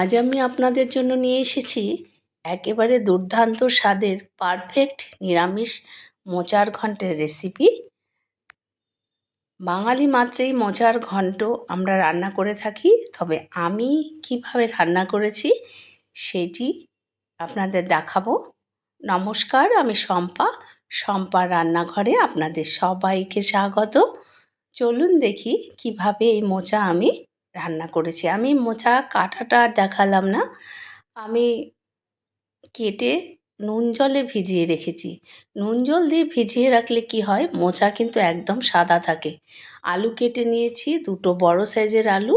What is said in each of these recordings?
আজ আমি আপনাদের জন্য নিয়ে এসেছি একেবারে দুর্দান্ত স্বাদের পারফেক্ট নিরামিষ মোচার ঘন্টের রেসিপি বাঙালি মাত্রেই মোচার ঘন্ট আমরা রান্না করে থাকি, তবে আমি কীভাবে রান্না করেছি সেটি আপনাদের দেখাবো। নমস্কার, আমি শম্পা শম্পা রান্নাঘরে আপনাদের সবাইকে স্বাগত। চলুন দেখি কীভাবে এই মোচা আমি রান্না করেছি। আমি মোচা কাটাটা দেখালাম না। আমি কেটে নুন জলে ভিজিয়ে রেখেছি। নুন জল দিয়ে ভিজিয়ে রাখলে কি হয়? মোচা কিন্তু একদম সাদা থাকে। আলু কেটে নিয়েছি, দুটো বড় সাইজের আলু,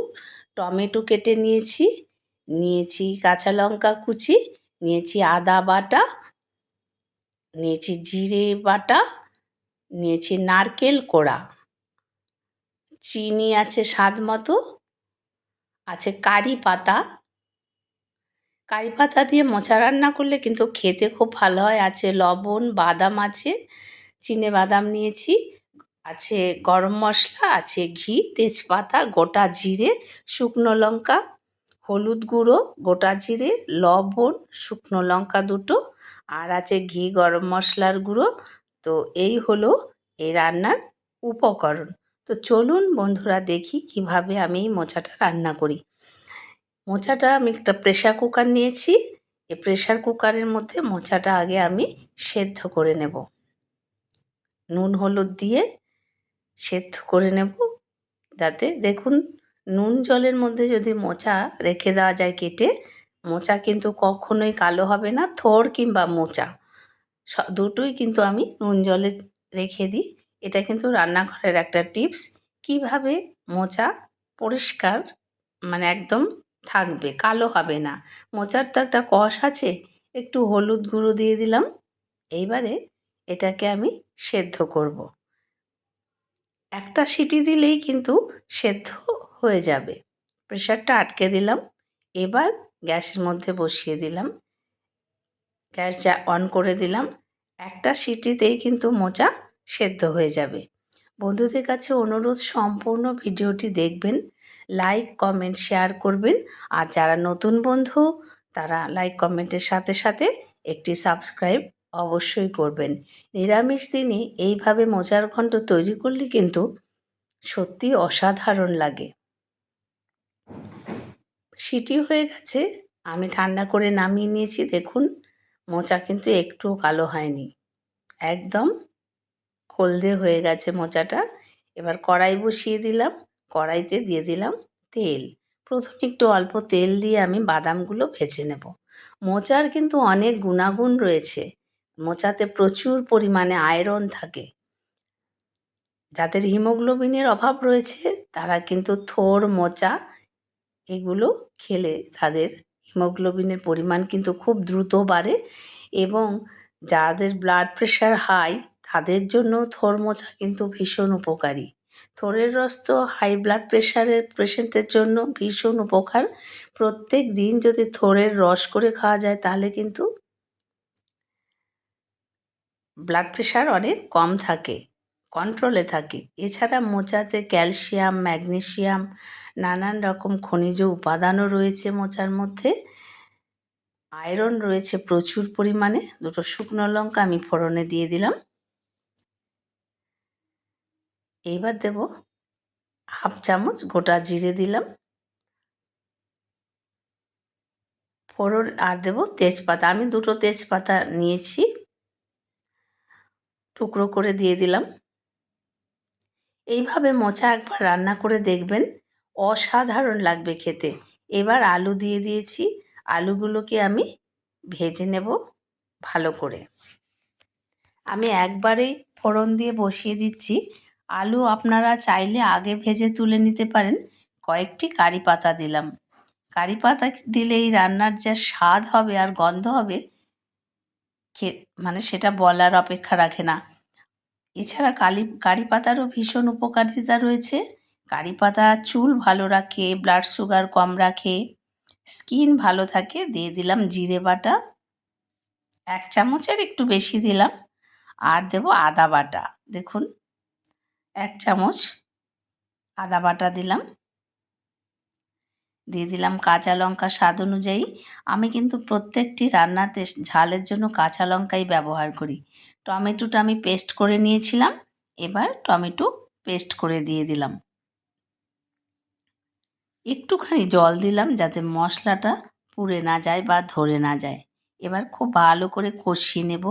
টমেটো কেটে নিয়েছি নিয়েছি কাঁচা লঙ্কা কুচি, নিয়েছি আদা বাটা, নিয়েছি জিরে বাটা, নিয়েছি নারকেল কোড়া। চিনি আছে স্বাদ মতো। আছে কারি পাতা। কারি পাতা দিয়ে মোচা রান্না করলে কিন্তু খেতে খুব ভালো হয়। আছে লবণ, বাদাম আছে, চিনে বাদাম নিয়েছি, আছে গরম মশলা, আছে ঘি, তেজপাতা, গোটা জিরে, শুকনো লঙ্কা, হলুদ গুঁড়ো, গোটা জিরে, লবণ, শুকনো লঙ্কা দুটো, আর আছে ঘি, গরম মশলার গুঁড়ো। তো এই হলো এই রান্নার উপকরণ। তো চলুন বন্ধুরা দেখি কীভাবে আমি এই মোচাটা রান্না করি। মোচাটা আমি একটা প্রেশার কুকার নিয়েছি। এই প্রেশার কুকারের মধ্যে মোচাটা আগে আমি সেদ্ধ করে নেব। নুন, হলুদ দিয়ে সেদ্ধ করে নেব। যাতে দেখুন, নুন জলের মধ্যে যদি মোচা রেখে দেওয়া যায় কেটে, মোচা কিন্তু কখনোই কালো হবে না থোর কিংবা মোচা। দুটোই কিন্তু আমি নুন জলে রেখে দিই। এটা কিন্তু রান্নাঘরের একটা টিপস। কীভাবে মোচা পরিষ্কার মানে একদম থাকবে, কালো হবে না। মোচার তো একটা কষ আছে, একটু হলুদ গুঁড়ো দিয়ে দিলাম। এইবারে এটাকে আমি সেদ্ধ করব। একটা সিটি দিলেই কিন্তু সেদ্ধ হয়ে যাবে। প্রেশারটা আটকে দিলাম। এবার গ্যাসের মধ্যে বসিয়ে দিলাম। গ্যাস যা অন করে দিলাম। একটা সিটিতেই কিন্তু মোচা সেদ্ধ হয়ে যাবে। বন্ধুদের কাছে অনুরোধ, সম্পূর্ণ ভিডিওটি দেখবেন, লাইক, কমেন্ট, শেয়ার করবেন। আর যারা নতুন বন্ধু, তারা লাইক, কমেন্টের সাথে সাথে একটি সাবস্ক্রাইব অবশ্যই করবেন। নিরামিষ দিনে এইভাবে মোচার ঘণ্ট তৈরি করলে কিন্তু সত্যি অসাধারণ লাগে। সিটি হয়ে গেছে, আমি ঠান্ডা করে নামিয়ে নিয়েছি। দেখুন, মোচা কিন্তু একটুও কালো হয়নি। একদম হলদে হয়ে গেছে মোচাটা। এবার কড়াই বসিয়ে দিলাম। কড়াইতে দিয়ে দিলাম তেল। প্রথমে একটু অল্প তেল দিয়ে আমি বাদামগুলো ভেজে নেব। মোচার কিন্তু অনেক গুণাগুণ রয়েছে। মোচাতে প্রচুর পরিমাণে আয়রন থাকে। যাদের হিমোগ্লোবিনের অভাব রয়েছে, তারা কিন্তু থোর, মোচা এগুলো খেলে তাদের হিমোগ্লোবিনের পরিমাণ কিন্তু খুব দ্রুত বাড়ে এবং যাদের ব্লাড প্রেশার হাই তাদের জন্য থোর কিন্তু ভীষণ উপকারী। থোরের রস তো হাই ব্লাড প্রেশারের পেশেন্টদের জন্য ভীষণ উপকার। প্রত্যেক দিন যদি থোরের রস করে খাওয়া যায় তাহলে কিন্তু ব্লাড প্রেশার অনেক কম থাকে কন্ট্রোলে থাকে। এছাড়া মোচাতে ক্যালসিয়াম ম্যাগনেশিয়াম নানান রকম খনিজ উপাদানও রয়েছে মোচার মধ্যে। আয়রন রয়েছে প্রচুর পরিমাণে। দুটো শুকনো লঙ্কা আমি ফোড়নে দিয়ে দিলাম। এইবার দেব হাফ চামচ গোটা জিরে দিলাম। ফোড়ন আর দেব তেজপাতা। আমি দুটো তেজপাতা নিয়েছি। টুকরো করে দিয়ে দিলাম। এইভাবে মোচা একবার রান্না করে দেখবেন অসাধারণ লাগবে খেতে। এবার আলু দিয়ে দিয়েছি। আলুগুলোকে আমি ভেজে নেব ভালো করে। আমি একবারেই ফোড়ন দিয়ে বসিয়ে দিচ্ছি। আলু আপনারা চাইলে আগে ভেজে তুলে নিতে পারেন। কয়েকটি কারি পাতা দিলাম। কারি পাতা দিলে এই রান্নার যা স্বাদ হবে আর গন্ধ হবে, খে মানে সেটা বলার অপেক্ষা রাখে না। এছাড়া কালি কারি পাতারও ভীষণ উপকারিতা রয়েছে। কারি পাতা চুল ভালো রাখে ব্লাড সুগার কম রাখে স্কিন ভালো থাকে, দিয়ে দিলাম জিরে বাটা। এক চামচের একটু বেশি দিলাম। আর দেব আদা বাটা। দেখুন এক চামচ আদা বাটা দিলাম। দিয়ে দিলাম কাঁচা লঙ্কা স্বাদ অনুযায়ী। আমি কিন্তু প্রত্যেকটি রান্নাতে ঝালের জন্য কাঁচা লঙ্কাই ব্যবহার করি। টমেটোটা আমি পেস্ট করে নিয়েছিলাম। এবার টমেটো পেস্ট করে দিয়ে দিলাম। একটুখানি জল দিলাম যাতে মশলাটা পুড়ে না যায় বা ধরে না যায়। এবার খুব ভালো করে কষিয়ে নেব।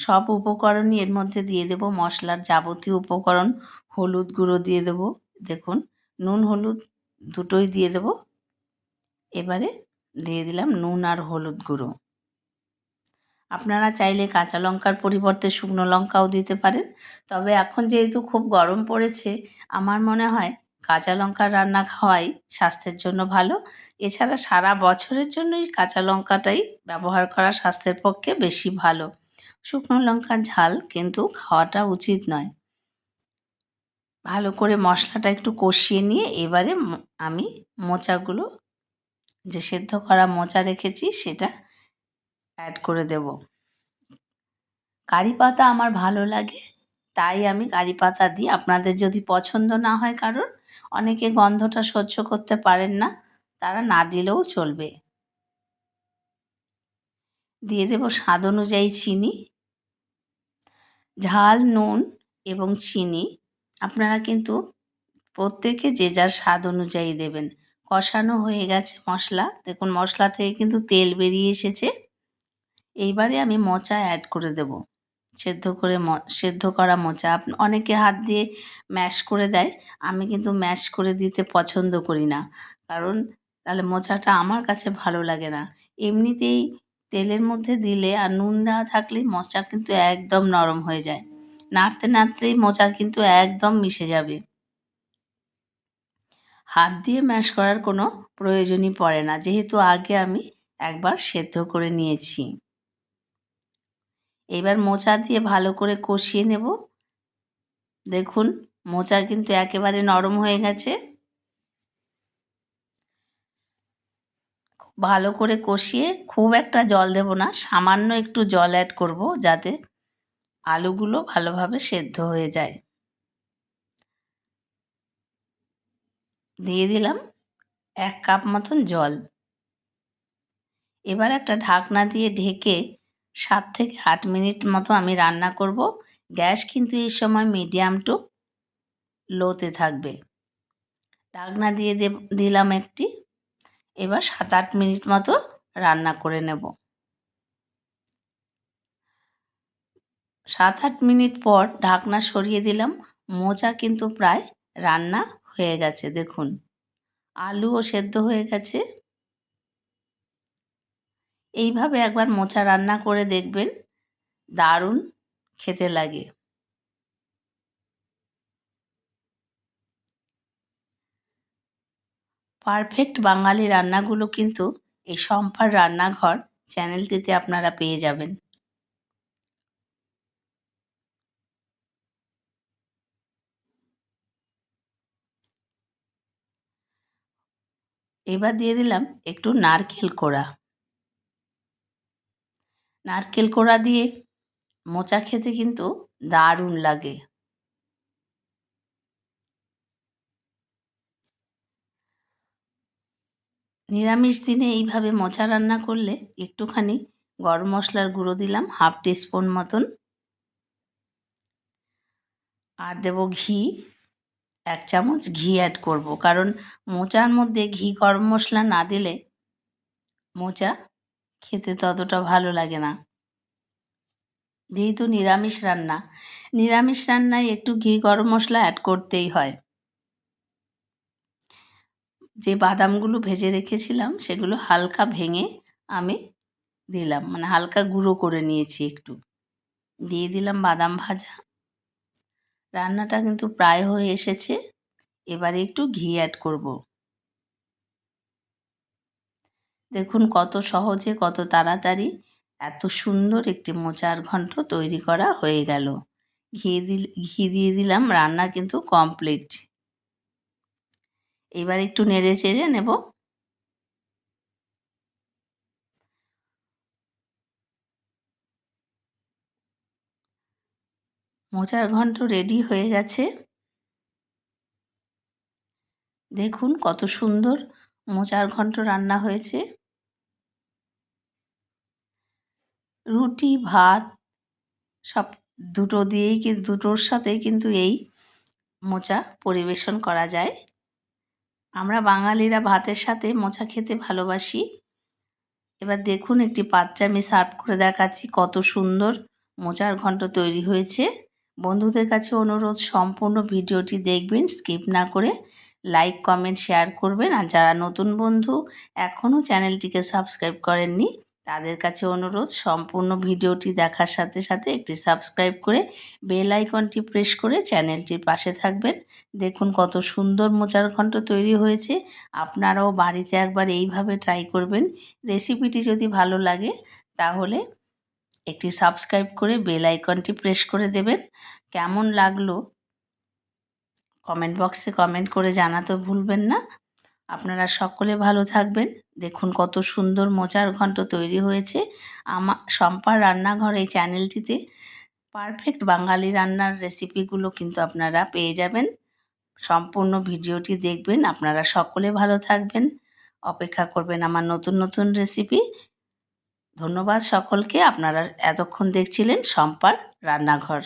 সব উপকরণই এর মধ্যে দিয়ে দেব। মশলার যাবতীয় উপকরণ, হলুদ গুঁড়ো দিয়ে দেব। দেখুন, নুন, হলুদ দুটোই দিয়ে দেব। এবারে দিয়ে দিলাম নুন আর হলুদ গুঁড়ো। আপনারা চাইলে কাঁচা লঙ্কার পরিবর্তে শুকনো লঙ্কাও দিতে পারেন। তবে এখন যেহেতু খুব গরম পড়েছে, আমার মনে হয় কাঁচা লঙ্কার রান্না খাওয়াই স্বাস্থ্যের জন্য ভালো। এছাড়া সারা বছরের জন্যই কাঁচা লঙ্কাটাই ব্যবহার করা স্বাস্থ্যের পক্ষে বেশি ভালো। শুকনো লঙ্কার ঝাল কিন্তু খাওয়াটা উচিত নয়। ভালো করে মশলাটা একটু কষিয়ে নিয়ে এবারে আমি মোচাগুলো, যে সেদ্ধ করা মোচা রেখেছি সেটা অ্যাড করে দেব। কারি পাতা আমার ভালো লাগে, তাই আমি কারি পাতা দিই। আপনাদের যদি পছন্দ না হয় কারোর, অনেকে গন্ধটা সহ্য করতে পারেন না, তারা না দিলেও চলবে। দিয়ে দেব স্বাদ অনুযায়ী চিনি। ঝাল, নুন এবং চিনি আপনারা কিন্তু প্রত্যেকে যে যার স্বাদ অনুযায়ী দেবেন। কষানো হয়ে গেছে মশলা। দেখুন, মশলা থেকে কিন্তু তেল বেরিয়ে এসেছে। এইবারে আমি মোচা অ্যাড করে দেব। সেদ্ধ করে ম, সেদ্ধ করা মোচা। অনেকে হাত দিয়ে ম্যাশ করে দেয়। আমি কিন্তু ম্যাশ করে দিতে পছন্দ করি না। কারণ তাহলে মোচাটা আমার কাছে ভালো লাগে না। এমনিতেই তেলের মধ্যে দিলে আর নুন দেওয়া থাকলে মোচা কিন্তু একদম নরম হয়ে যায়। নাড়তে নাড়তেই মোচা কিন্তু একদম মিশে যাবে। হাত দিয়ে ম্যাশ করার কোনো প্রয়োজনই পড়ে না, যেহেতু আগে আমি একবার সেদ্ধ করে নিয়েছি। এবার মোচা দিয়ে ভালো করে কষিয়ে নেব। দেখুন, মোচা কিন্তু একেবারে নরম হয়ে গেছে। ভালো করে কষিয়ে খুব একটা জল দেব না, সামান্য একটু জল অ্যাড করব যাতে আলুগুলো ভালোভাবে সেদ্ধ হয়ে যায়। দিয়ে দিলাম এক কাপ মতন জল। এবার একটা ঢাকনা দিয়ে ঢেকে সাত থেকে আট মিনিট মতো আমি রান্না করব। গ্যাস কিন্তু এই সময় মিডিয়াম টু লোতে থাকবে। ঢাকনা দিয়ে দিলাম একটি এবার সাত আট মিনিট মতো রান্না করে নেব। সাত আট মিনিট পর ঢাকনা সরিয়ে দিলাম। মোচা কিন্তু প্রায় রান্না হয়ে গেছে, দেখুন। আলুও সেদ্ধ হয়ে গেছে। এইভাবে একবার মোচা রান্না করে দেখবেন দারুণ খেতে লাগে। পারফেক্ট বাঙালি রান্নাগুলো কিন্তু এই সম্পার রান্নাঘর চ্যানেলটিতে আপনারা পেয়ে যাবেন। এবার দিয়ে দিলাম একটু নারকেল কোড়া। নারকেল কোড়া দিয়ে মোচা খেতে কিন্তু দারুণ লাগে। নিরামিষ দিনে এইভাবে মোচা রান্না করলে একটুখানি গরম মশলার গুঁড়ো দিলাম, হাফ টিস্পুন মতন। আর দেব ঘি, এক চামচ ঘি অ্যাড করব। কারণ মোচার মধ্যে ঘি গরম মশলা না দিলে মোচা খেতে ততটা ভালো লাগে না। যেহেতু নিরামিষ রান্না, নিরামিষ রান্নায় একটু ঘি গরম মশলা অ্যাড করতেই হয়। যে বাদামগুলো ভেজে রেখেছিলাম, সেগুলো হালকা ভেঙে আমি দিলাম। মানে হালকা গুঁড়ো করে নিয়েছি একটু। দিয়ে দিলাম বাদাম ভাজা। রান্নাটা কিন্তু প্রায় হয়ে এসেছে। এবারে একটু ঘি অ্যাড করব। দেখুন কত সহজে, কত তাড়াতাড়ি, এত সুন্দর একটি মোচার ঘন্ট তৈরি করা হয়ে গেল। ঘি দিল, ঘি দিয়ে দিলাম, রান্না কিন্তু কমপ্লিট এবার একটু নেড়ে চেড়ে নেব। মোচার ঘন্ট রেডি হয়ে গেছে। দেখুন কত সুন্দর মোচার ঘন্ট রান্না হয়েছে। রুটি, ভাত, সব দুটো দিয়েই কিন্তু দুটোর সাথেই কিন্তু এই মোচা পরিবেশন করা যায়। আমরা বাঙালিরা ভাতের সাথে মোচা খেতে ভালোবাসি। এবার দেখুন একটি পাত্রে আমি সার্ভ করে দেখাচ্ছি কত সুন্দর মোচার ঘন্ট তৈরি হয়েছে। বন্ধুদের কাছে অনুরোধ, সম্পূর্ণ ভিডিওটি দেখবেন, স্কিপ না করে লাইক, কমেন্ট, শেয়ার করবেন। আর যারা নতুন বন্ধু, এখনও চ্যানেলটিকে সাবস্ক্রাইব করেননি তাদের কাছে অনুরোধ, সম্পূর্ণ ভিডিওটি দেখার সাথে সাথে একটি সাবস্ক্রাইব করে বেল আইকনটি প্রেস করে চ্যানেলটির পাশে থাকবেন। দেখুন কত সুন্দর মোচার ঘণ্ট তৈরি হয়েছে। আপনারাও বাড়িতে একবার এইভাবে ট্রাই করবেন। রেসিপিটি যদি ভালো লাগে, তাহলে একটি সাবস্ক্রাইব করে বেল আইকনটি প্রেস করে দেবেন। কেমন লাগল? কমেন্ট বক্সে কমেন্ট করে জানাতে ভুলবেন না। আপনারা সকলে ভালো থাকবেন। দেখুন কত সুন্দর মোচার ঘন্ট তৈরি হয়েছে। আমার শম্পার রান্নাঘর এই চ্যানেলটিতে। পারফেক্ট বাঙালি রান্নার রেসিপিগুলো কিন্তু আপনারা পেয়ে যাবেন। সম্পূর্ণ ভিডিওটি দেখবেন, আপনারা সকলে ভালো থাকবেন। অপেক্ষা করবেন আমার নতুন নতুন রেসিপি। ধন্যবাদ সকলকে, আপনারা এতক্ষণ দেখছিলেন শম্পার রান্নাঘর।